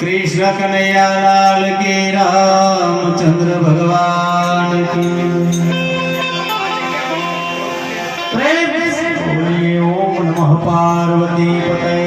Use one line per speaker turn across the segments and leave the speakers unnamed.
કૃષ્ણ કનૈયાલાલ કે રામચંદ્ર ભગવાન ઓમ નમઃ પાર્વતી પતય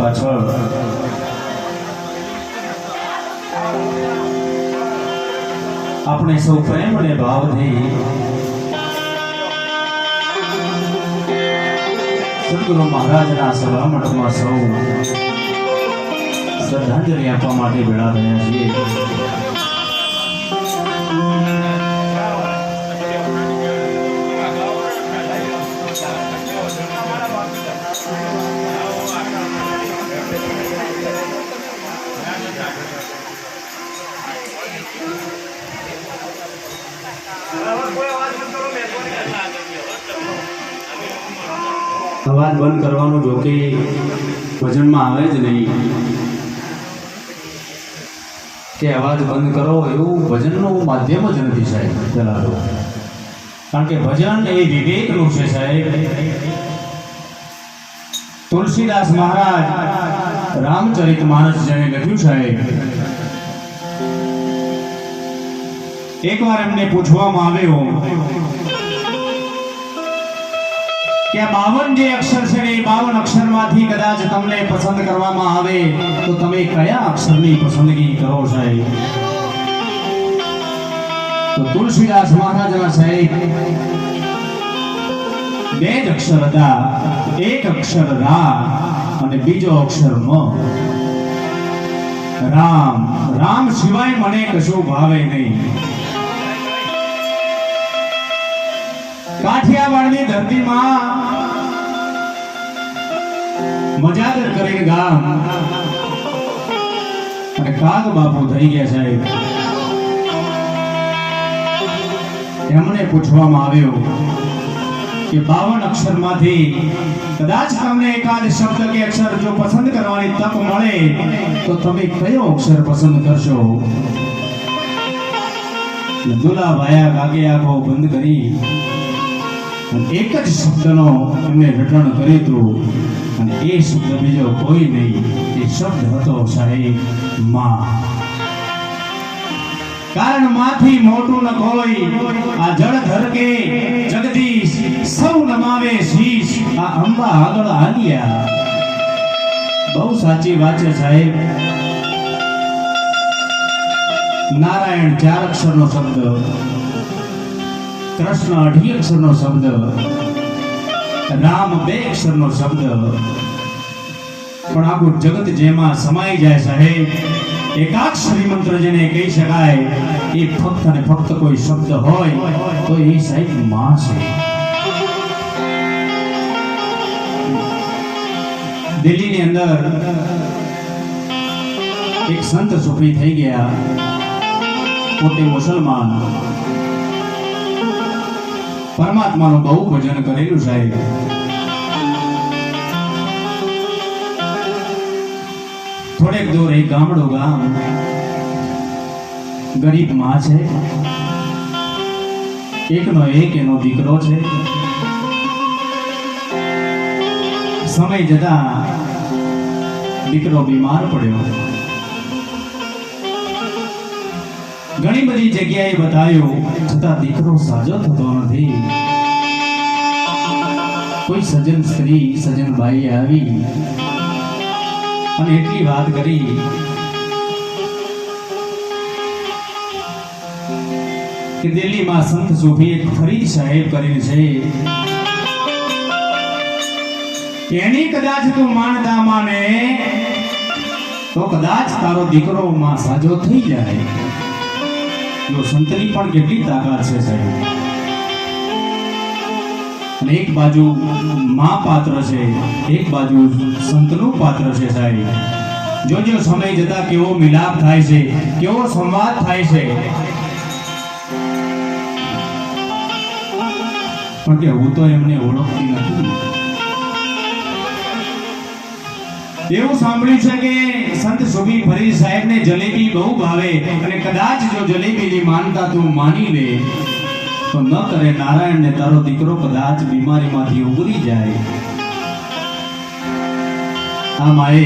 પાછળ. આપણે સૌ પ્રેમ અને ભાવથી સદગુરુ મહારાજના સભા મઠમાં સૌ શ્રદ્ધાંજલિ આપવા માટે ભેળા થયા છીએ. અવાજ બંધ કરવાનું જો કે ભજનમાં આવે જ નહીં. કે અવાજ બંધ કરો એવું ભજનનું માધ્યમ જ નથી સાહેબ ચલાતો કારણ કે ભજન એ વિવેકનું છે સાહેબ. તુલસીદાસ મહારાજ રામચરિત માનસ જેને લખ્યું સાહેબ. એકવાર એમને પૂછવામાં આવ્યું કે બાવન જે અક્ષર છે એ બાવન અક્ષરમાંથી કદાચ તમને પસંદ કરવામાં આવે, તો તમે કયા અક્ષરની પસંદગી કરો સાહેબ? તો તુલસીદાસ મહારાજના સાહેબ, બે જ અક્ષર હતા, એક અક્ષર રા અને બીજો અક્ષર મ. રામ રામ સિવાય મને કશું ભાવે નહીં. કાઠિયાવાડની ધરતીમાં મજાદર કરીને ગામ. અને કાગ બાપુ થઈ ગયા સાહેબ. એમને પૂછવામાં આવ્યું કે બાવન અક્ષરમાંથી કદાચ તમને એકાદ શબ્દ કે અક્ષર જો પસંદ કરવાની તક મળે, તો તમે કયો અક્ષર પસંદ કરશો? દુલા ભાયા કાગે આંખો બંધ કરી એક જ શબ્દનો એમને રટણ કર્યું હતું. અને એ શબ્દ બીજો કોઈ નહીં. એ શબ્દ હતો સાહેબ, માં. કારણ માથી મોટું ન કોઈ આ જળ ધરકે જગદીશ, સૌ નમાવે શીશ. આ અંબા આગળ હાલ્યા. બહુ સાચી વાત છે સાહેબ. નારાયણ ચાર અક્ષરનો શબ્દ. કૃષ્ણ અઢી અક્ષરનો શબ્દ. રામ બે અક્ષરનો શબ્દ. પણ આખું જગત જેમાં સમાઈ જાય સાહેબ એકાક્ષરી મંત્ર જેને કહી શકાય, એ ફક્ત અને ફક્ત કોઈ શબ્દ હોય, તો એ સાહેબમાં છે. દિલ્હીની અંદર એક સંત સુખી થઈ ગયા, પોતે મુસલમાન. પરમાત્માનું બહુ ભજન કરેલું સાહેબ થોડેક દૂર એક ગામડું ગામ ગરીબમાં છે. એકનો એક એનો દીકરો છે. સમય જતા દીકરો બીમાર પડ્યો. ઘણી બધી જગ્યાએ બતાવ્યો છતાં દીકરો સાજો થતો નથી. કોઈ સજન સ્ત્રી સજન બાઈ આવી અને એટલી વાત કરી. કે દિલ્હીમાં સંત સુફી એક ફરીદ સાહેબ કરીને છે એની કદાચ તું માનતા માને, તો કદાચ તારો દીકરો માં સાજો થઈ જાય. તો સંતની પણ કેટલી તાકાત છે, સાહેબ? અને એક બાજુ મા પાત્ર છે, એક બાજુ સંતનું પાત્ર છે, સાહેબ. જો જો સમય જતા કેવો મિલાપ થાય છે, કેવો સંવાદ થાય છે. પણ કે હું તો એમને ઓળખતી નથી. એવું સાંભળ્યું છે કે સંત સોભી ફરી સાહેબ સાહેબને જલેબી બહુ ભાવે અને કદાચ જો જલેબીની માનતા તું માની લે, તો ન કરે. નારાયણ ને તારો દીકરો કદાચ બીમારીમાંથી ઉગરી જાય. આ માએ.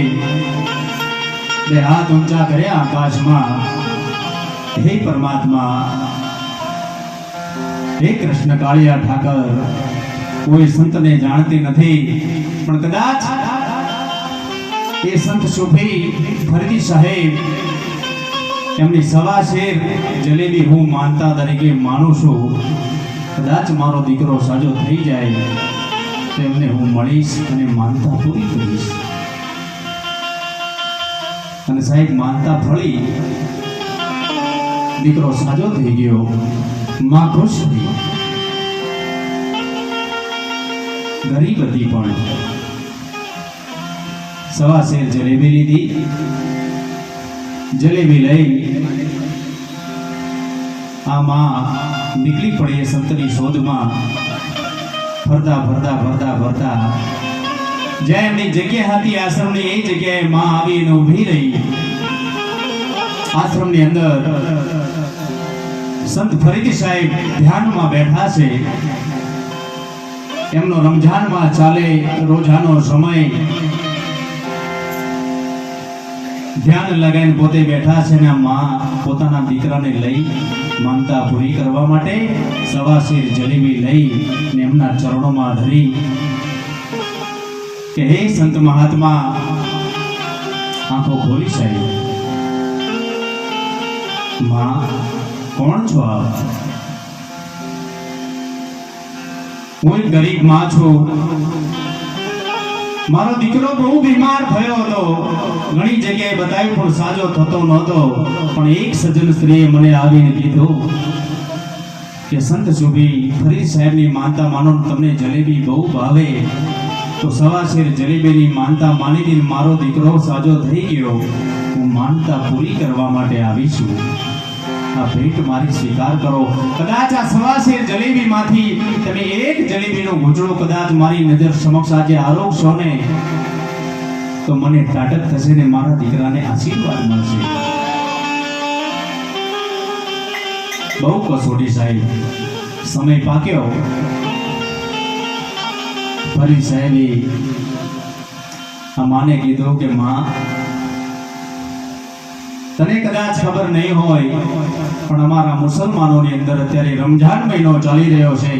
બે હાથ ઊંચા કર્યા આકાશમાં. હે પરમાત્મા. હે કૃષ્ણ કાળિયા ઠાકર. કોઈ સંતને જાણતી નથી, પણ કદાચ એ સંત સુફી ફરીદી સાહેબ, એમની સવા શેર જલેબી હું માનતા તરીકે માનું છું. કદાચ મારો દીકરો સાજો થઈ જાય, તો એમને હું મળીશ અને માનતા પૂરી કરીશ. અને સાહેબ, માનતા ફળી. દીકરો સાજો થઈ ગયો, માં ખુશ થઈ. ગરીબ હતી પણ. સવા શેર જલેબી લીધી. જલેબી લઈ આ માં નીકળી પડી એ સંતની શોધમાં. ફરતા ફરતા ફરતા ફરતા. જ્યાં એમની જગ્યા હતી, આશ્રમની એ જગ્યાએ માં આવીને ઊભી રહી. આશ્રમની અંદર સંત ફરીદી સાહેબ ધ્યાનમાં બેઠા છે. એમનો રમઝાનમાં ચાલે રોજાનો સમય. ધ્યાન લગાવીને પોતે બેઠા છે ને માં પોતાના દીકરાને લઈ માનતા પૂરી કરવા માટે સવા શેર જલેબી લઈ ને એમના ચરણોમાં ધરી કે હે સંત મહાત્મા, આંખો ખોલી સાહેબ. માં, કોણ છો આપ? હું ગરીબમાં છું. મારો દીકરો બહુ બીમાર થયો હતો. ઘણી જગ્યાએ બતાવ્યું પણ સાજો થતો નહોતો. પણ એક સજ્જન સ્ત્રીએ મને આવીને કીધું કે, સંત સુભી ફરી સાહેબની માનતા માનો તમને જલેબી બહુ ભાવે. તો સવા શેર જલેબીની માનતા માની દીને મારો દીકરો સાજો થઈ ગયો. હું માનતા પૂરી કરવા માટે આવી છું. આ ભેટ મારી સ્વીકાર કરો. કદાચ આ સવા શેર જલેબીમાંથી તમે એક જલેબીનો ગૂંચળો કદાચ મારી નજર સમક્ષ આજે આરોગશો ને, તો મને ટાટક થશે ને મારા દીકરાને આશીર્વાદ મળશે. બહુ કસોટી સાહેબ. સમય પાક્યો. ફરી આ માને કીધું કે, માં તને કદાચ ખબર નહીં હોય, પણ અમારા મુસલમાનોની અંદર અત્યારે રમઝાન મહિનો ચાલી રહ્યો છે.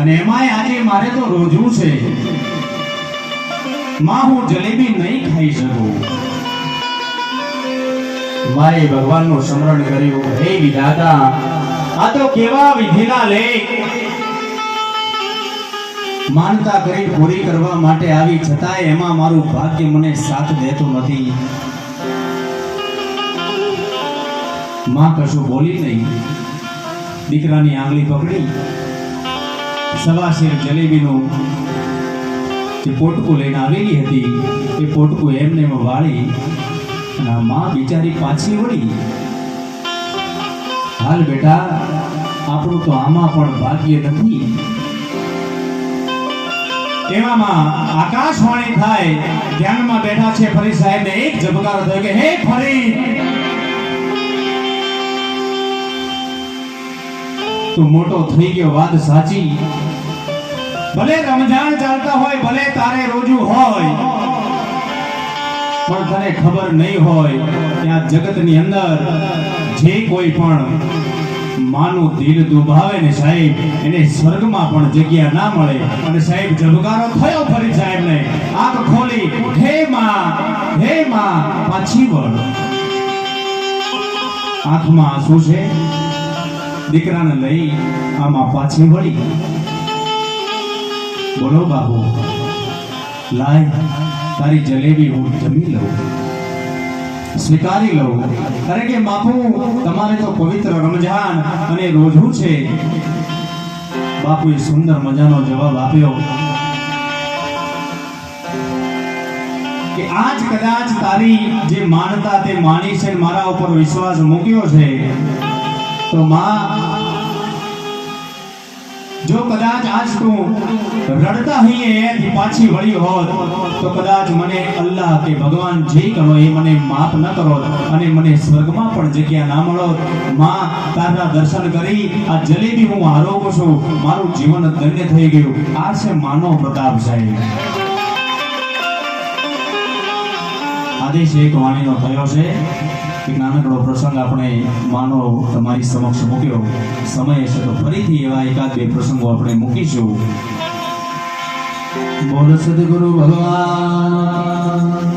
અને એમાંય આજે મારે તો રોજવું છે. માં, હું જલેબી નહીં ખાઈ શકું. મારે ભગવાનનું સ્મરણ કર્યું, હે વિધાતા, આ તો કેવા વિધિના લેખ માનતા કરી પૂરી કરવા માટે આવી, છતાંય એમાં મારું ભાગ્ય મને સાથ દેતું નથી. માં કશું બોલી નહીં. દીકરાની આંગળી પકડી. સવા શેર જલેબીનું જે પોટકું લઈને આવેલી હતી, એ પોટકું એમને વાળી અને આ માં બિચારી પાછી વળી. હાલ બેટા, આપણું તો આમાં પણ ભાગ્ય નથી. એવામાં આકાશવાણી થાય. ધ્યાનમાં બેઠા છે ફરી સાહેબને એક જબકાર થયો કે, હે ફરી! તું મોટો થઈ ગયો, વાત સાચી. ભલે રમજાન ચાલતા હોય, ભલે તારે રોજુ હોય, પણ તને ખબર નહીં હોય કે આ જગતની અંદર જે કોઈ પણ માનું દિલ દુભાવે ને સાહેબ, એને સ્વર્ગમાં પણ જગ્યા ના મળે. અને સાહેબ જબકારો થયો ફરી સાહેબ ને આંખ ખોલી, હે માં હે માં, પાછી વળ આંખમાં આંસુ છે? દીકરાને લઈ આમાં પાછી વળી બોલો બાબુ લાય, તારી જલેબી હું જમી લઉં, સ્વીકારી લઉં. કારણ કે બાપુ, તમારે તો પવિત્ર રમજાન અને રોજું છે. બાપુએ સુંદર મજાનો જવાબ આપ્યો કે આજ કદાચ તારી જે માનતા તે માની છે મારા ઉપર વિશ્વાસ મૂક્યો છે, તો માં જો કદાચ આજ તું રડતા હઈએ એથી પાછી વળી હોત, તો કદાચ મને અલ્લાહ કે ભગવાન જે કરો એ મને માફ ન કરો અને મને સ્વર્ગમાં પણ જગ્યા ના મળો. માં, તારા દર્શન કરી આ જલેબી હું આરોગું છું. મારું જીવન ધન્ય થઈ ગયું. આ છે માનવ પ્રતાપ સાહેબ. આદેશ એક વાણીનો થયો છે. એક નાનકડો પ્રસંગ આપણે માનો તમારી સમક્ષ મૂક્યો. સમય હશે તો ફરીથી એવા એકાદ બે પ્રસંગો આપણે મૂકીશું.
બોલ સદગુરુ ભગવાન.